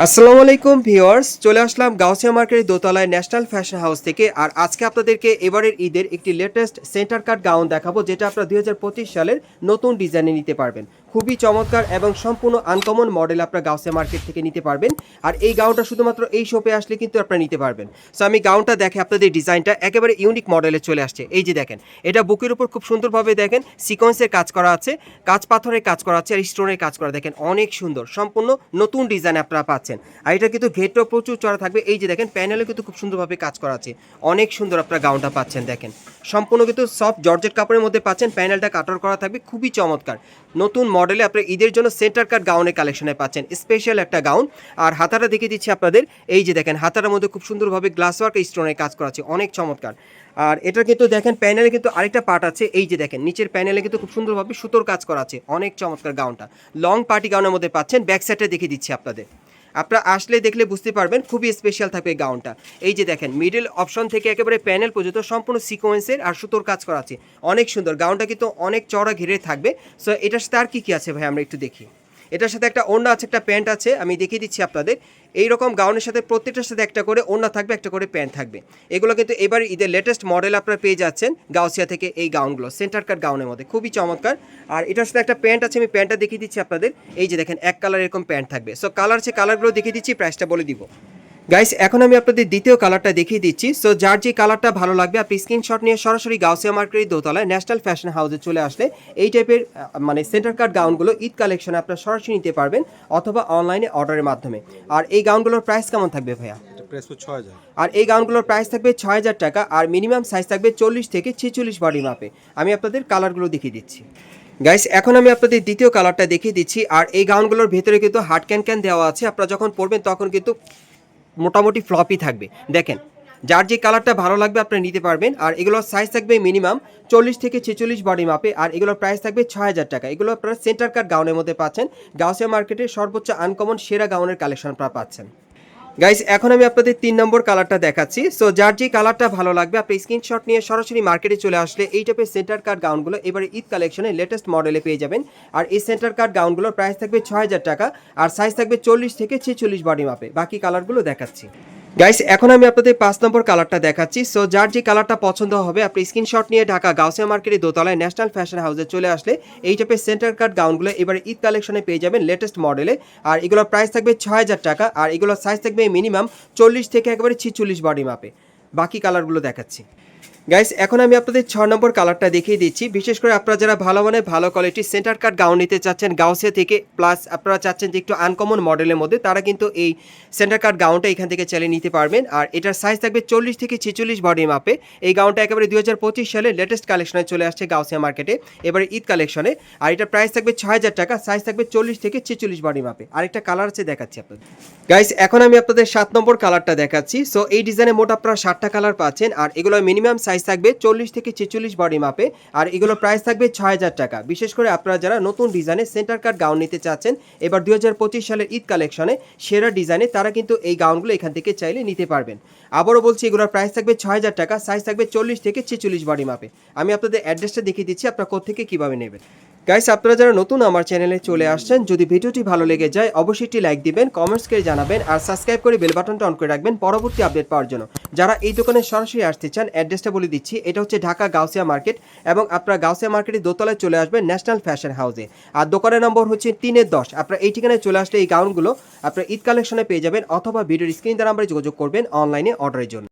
আসসালামু আলাইকুম ভিউয়ার্স, চলে আসলাম গাউসিয়া মার্কেটের দোতলায় ন্যাশনাল ফ্যাশন হাউস থেকে। আর আজকে আপনাদেরকে এবারের ঈদের একটি লেটেস্ট সেন্টার কাট গাউন দেখাবো, যেটা আপনারা দুই হাজার পঁচিশ সালের নতুন ডিজাইনে নিতে পারবেন। খুবই চমৎকার এবং সম্পূর্ণ আনকমন মডেল আপনারা গাউসে মার্কেট থেকে নিতে পারবেন। আর এই গাউনটা শুধুমাত্র এই শপে আসলে কিন্তু আপনারা নিতে পারবেন। সো আমি গাউনটা দেখে আপনাদের ডিজাইনটা একেবারে ইউনিক মডেলে চলে আসছে। এই যে দেখেন, এটা বুকের উপর খুব সুন্দরভাবে দেখেন সিকোয়েন্সের কাজ করা আছে কাজ পাথরের কাজ করা আছে, আর স্টোনের কাজ করা দেখেন, অনেক সুন্দর, সম্পূর্ণ নতুন ডিজাইন আপনারা পাচ্ছেন। আর এটা কিন্তু ঘেটও প্রচুর চড়া থাকবে। এই যে দেখেন প্যানেলে কিন্তু খুব সুন্দরভাবে কাজ করা আছে। অনেক সুন্দর আপনারা গাউনটা পাচ্ছেন, দেখেন। সম্পূর্ণ কিন্তু সফট জর্জেট কাপড়ের মধ্যে পাচ্ছেন প্যানেলটা কাটার করা থাকবে। খুবই চমৎকার। নতুন মডেলে আপনার ঈদের জন্য সেন্টার কাট গাউনের কালেকশনে পাচ্ছেন। স্পেশাল একটা গাউন আর হাতাটা দেখে দিচ্ছি আপনাদের। এই যে দেখেন হাতাটার মধ্যে খুব সুন্দরভাবে গ্লাস ওয়ার্ক স্টোনের কাজ করা আছে অনেক চমৎকার। আর এটা কিন্তু দেখেন প্যানেলে কিন্তু আরেকটা পার্ট আছে। এই যে দেখেন, নিচের প্যানেলে কিন্তু খুব সুন্দরভাবে সুতোর কাজ করা আছে অনেক চমৎকার গাউনটা লং পার্টি গাউনের মধ্যে পাচ্ছেন। ব্যাক সাইডে দেখিয়ে দিচ্ছি আপনাদের। আপনারা আসলে দেখলে বুঝতে পারবেন, খুবই স্পেশাল থাকবে গাউনটা এই যে দেখেন মিডল অপশন থেকে একেবারে প্যানেল পর্যন্ত সম্পূর্ণ সিকোয়েন্সের আর সুতোর কাজ করা আছে। অনেক সুন্দর গাউনটা কিন্তু অনেক চড়া ঘিরে থাকবে। সো এটার সাথে আর কী কী আছে ভাই? আমরা একটু দেখি। এটার সাথে একটা ওড়না আছে, একটা প্যান্ট আছে, আমি দেখিয়ে দিচ্ছি আপনাদের। এই রকম গাউনের সাথে প্রত্যেকটার সাথে একটা করে ওড়না থাকবে, একটা করে প্যান্ট থাকবে। এগুলো কিন্তু এবার ঈদের লেটেস্ট মডেল আপনারা পেয়ে যাচ্ছেন গাউসিয়া থেকে এই গাউনগুলো সেন্টার কাট গাউনের মধ্যে। খুবই চমৎকার। আর এটার সাথে একটা প্যান্ট আছে, আমি প্যান্টটা দেখিয়ে দিচ্ছি আপনাদের। এই যে দেখেন, এক কালার এরকম প্যান্ট থাকবে। সো কালার সে কালারগুলো দেখিয়ে দিচ্ছি প্রাইসটা বলে দিব। গাইস এখন আমি আপনাদের দ্বিতীয় কালারটা দেখিয়ে দিচ্ছি। সো যার যে কালারটা ভালো লাগবে আপনি স্ক্রিনশট নিয়ে সরাসরি গাউসিয়া মার্কেটের দোতলায় ন্যাশনাল ফ্যাশন হাউসে চলে আসলে এই টাইপের মানে সেন্টার কাট গাউনগুলো ঈদ কালেকশনে আপনারা সরাসরি নিতে পারবেন অথবা অনলাইনে অর্ডারের মাধ্যমে। আর এই গাউনগুলোর প্রাইস কেমন থাকবে ভাইয়া? আর এই গাউনগুলোর প্রাইস থাকবে ছয় হাজার টাকা আর মিনিমাম সাইজ থাকবে চল্লিশ থেকে ছেচল্লিশ বডি মাপে আমি আপনাদের কালারগুলো দেখিয়ে দিচ্ছি। গাইস এখন আমি আপনাদের দ্বিতীয় কালারটা দেখিয়ে দিচ্ছি। আর এই গাউনগুলোর ভেতরে কিন্তু হার্ড ক্যান ক্যান দেওয়া আছে। আপনারা যখন পরবেন তখন কিন্তু মোটামুটি ফ্লপই থাকবে। দেখেন, যার যে কালারটা ভালো লাগবে আপনি নিতে পারবেন, আর এগুলোর সাইজ থাকবে মিনিমাম চল্লিশ থেকে ছেচল্লিশ বডি মাপে আর এগুলোর প্রাইস থাকবে ছয় হাজার টাকা। এগুলো আপনারা সেন্টার কাট গাউনের মধ্যে পাচ্ছেন। গাউসিয়া মার্কেটে সর্বোচ্চ আনকমন সেরা গাউনের কালেকশন আপনারা পাচ্ছেন। গাইস এখন আমি আপনাদের তিন নম্বর কালারটা দেখাচ্ছি। সো যার যে কালারটা ভালো লাগবে, আপনি স্ক্রিনশট নিয়ে সরাসরি মার্কেটে চলে আসলে এই টাইপের সেন্টার কার্ড গাউনগুলো এবারে ঈদ কালেকশনে লেটেস্ট মডেলে পেয়ে যাবেন। আর এই সেন্টার কার্ড গাউনগুলোর প্রাইস থাকবে ছয় হাজার টাকা, আর সাইজ থাকবে চল্লিশ থেকে ছেচল্লিশ বডি মাপে বাকি কালারগুলো দেখাচ্ছি। গাইস এখন আমি আপনাদের পাঁচ নম্বর কালারটা দেখাচ্ছি। সো যার যে কালারটা পছন্দ হবে, আপনি স্ক্রিনশট নিয়ে ঢাকা গাউসিয়া মার্কেটের দোতলায় ন্যাশনাল ফ্যাশন হাউসে চলে আসলে এই টাইপের সেন্টার কাট গাউনগুলো এবার ঈদ কালেকশনে পেয়ে যাবেন লেটেস্ট মডেলে আর এগুলোর প্রাইস থাকবে ছ হাজার টাকা, আর এগুলোর সাইজ থাকবে মিনিমাম চল্লিশ থেকে একেবারে ছিচল্লিশ বডি মাপে বাকি কালারগুলো দেখাচ্ছি। গাইস এখন আমি আপনাদের ছ নম্বর কালারটা দেখিয়ে দিচ্ছি। বিশেষ করে আপনারা যারা ভালো মানে ভালো কোয়ালিটি সেন্টার কাট গাউন নিতে চাচ্ছেন, গাউসিয়া থেকে প্লাস আপনারা চাচ্ছেন যে একটু আনকমন মডেলের মধ্যে, তারা কিন্তু এই সেন্টার কাট গাউনটা এখান থেকে চালিয়ে নিতে পারবেন। আর এটার সাইজ থাকবে চল্লিশ থেকে ছেচল্লিশ বডি মাপে এই গাউনটা একেবারে দুই হাজার পঁচিশ সালে লেটেস্ট কালেকশনে চলে আসছে গাউসিয়া মার্কেটে এবারে ঈদ কালেকশনে আর এটার প্রাইস থাকবে ছয় হাজার টাকা সাইজ থাকবে চল্লিশ থেকে ছেচল্লিশ বডি মাপে আরেকটা কালার আছে দেখাচ্ছি আপনাদের। গাইস এখন আমি আপনাদের সাত নম্বর কালারটা দেখাচ্ছি। সো এই ডিজাইনে মোট আপনারা সাতটা কালার পাচ্ছেন। আর এগুলো মিনিমাম সাইজ থাকবে চল্লিশ থেকে ছেচল্লিশ বডি মাপে, আর এগুলোর প্রাইস থাকবে ছয় হাজার টাকা। বিশেষ করে আপনারা যারা নতুন ডিজাইনে সেন্টার কাট গাউন নিতে চাচ্ছেন, এবার দুই হাজার পঁচিশ সালের ঈদ কালেকশনে সেরা ডিজাইনে তারা কিন্তু এই গাউনগুলো এখান থেকে চাইলে নিতে পারবেন। আবারও বলছি, এগুলোর প্রাইস থাকবে ছয় হাজার টাকা সাইজ থাকবে চল্লিশ থেকে ছেচল্লিশ বডি মাপে। আমি আপনাদের অ্যাড্রেসটা দেখিয়ে দিচ্ছি, আপনারা কোথেকে কীভাবে নেবেন। গাইস আপনারা যারা নতুন আমার চ্যানেলে চলে আসছেন, যদি ভিডিওটি ভালো লেগে যায়, অবশ্যই একটি লাইক দিবেন কমেন্টস করে জানাবেন, আর সাবস্ক্রাইব করে বেল বাটনটা অন করে রাখবেন পরবর্তী আপডেট পাওয়ার জন্য। যারা এই দোকানে সরাসরি আসতে চান অ্যাড্রেসটা বলে দিচ্ছি, এটা হচ্ছে ঢাকা গাউসিয়া মার্কেট এবং আপনারা গাউসিয়া মার্কেটের দোতলায় চলে আসবেন ন্যাশনাল ফ্যাশন হাউসে আর দোকানের নম্বর হচ্ছে তিনের দশ। আপনারা এই ঠিকানায় চলে আসলে এই গাউনগুলো আপনারা ঈদ কালেকশনে পেয়ে যাবেন, অথবা ভিডিওর স্ক্রিন দ্বারা আমরা যোগাযোগ করবেন অনলাইনে অর্ডারের জন্য।